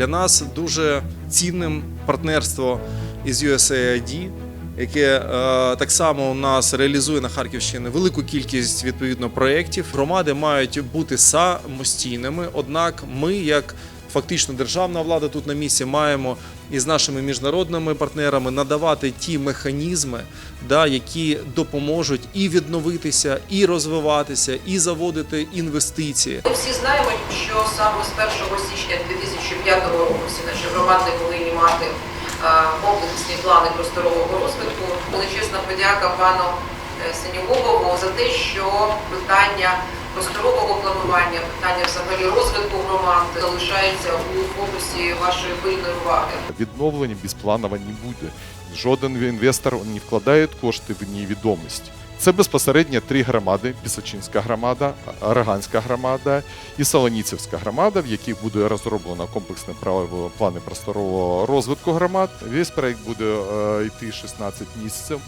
Для нас дуже цінним партнерство із USAID, яке е, так само у нас реалізує на Харківщині велику кількість відповідно проєктів. Громади мають бути самостійними, однак ми, як фактично державна влада тут на місці, маємо із нашими міжнародними партнерами надавати ті механізми, да, які допоможуть і відновитися, і розвиватися, і заводити інвестиції. Ми всі знаємо, що саме з 1 січня 2005 року всі наші громади повинні мати е, комплексні плани просторового розвитку. Величезна подяка пану е, за те, що питання просторового планування, питання взагалі розвитку громад залишається у фокусі вашої пильної уваги. Відновлення без планова не буде. Жоден інвестор не вкладає кошти в невідомість. Це безпосередньо три громади: Пісочинська громада, Араганська громада і Солоніцівська громада, в яких буде розроблено комплексне право- плани просторового розвитку громад. Весь проект буде е, йти 16 місяців.